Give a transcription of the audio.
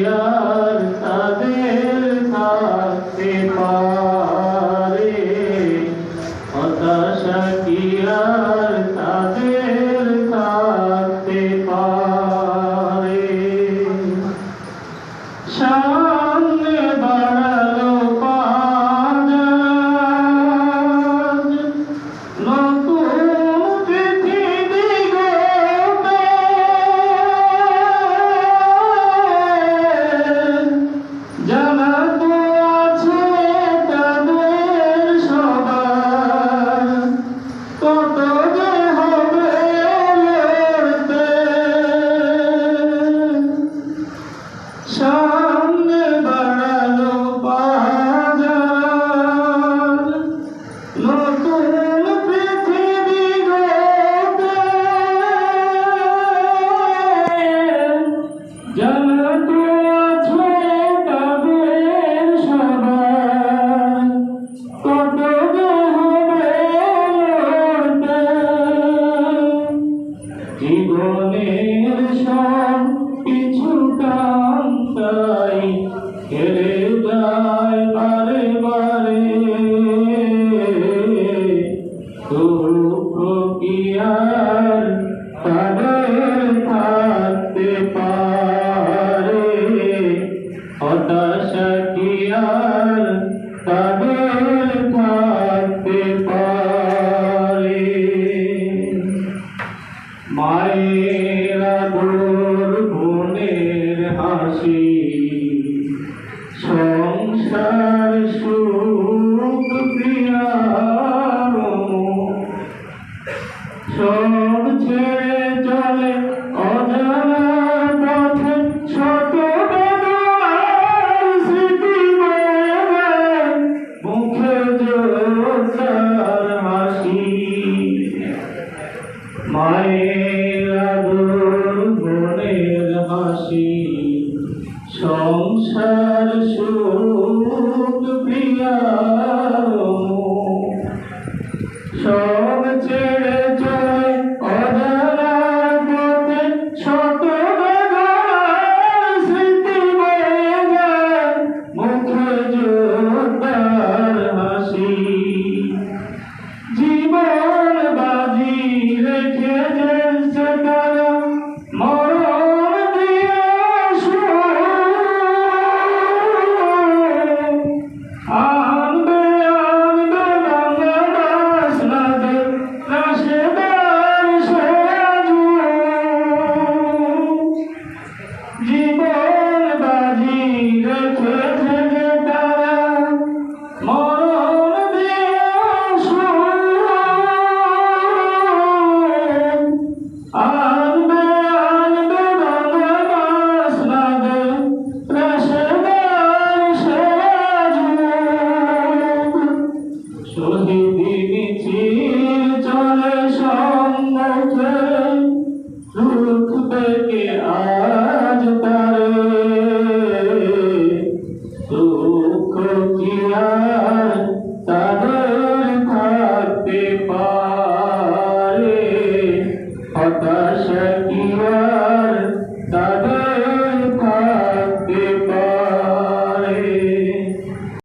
কি নতুন কি আর তাদের থাকতে পারে। হতাশা কি আর তাদের থাকতে পারে? মায়ের বোনের হাসি, সংসার সুখ প্রিয়ার সব ছেড়ে চলে অজানার পথে বেদনার স্মৃতি মুখে জোরদার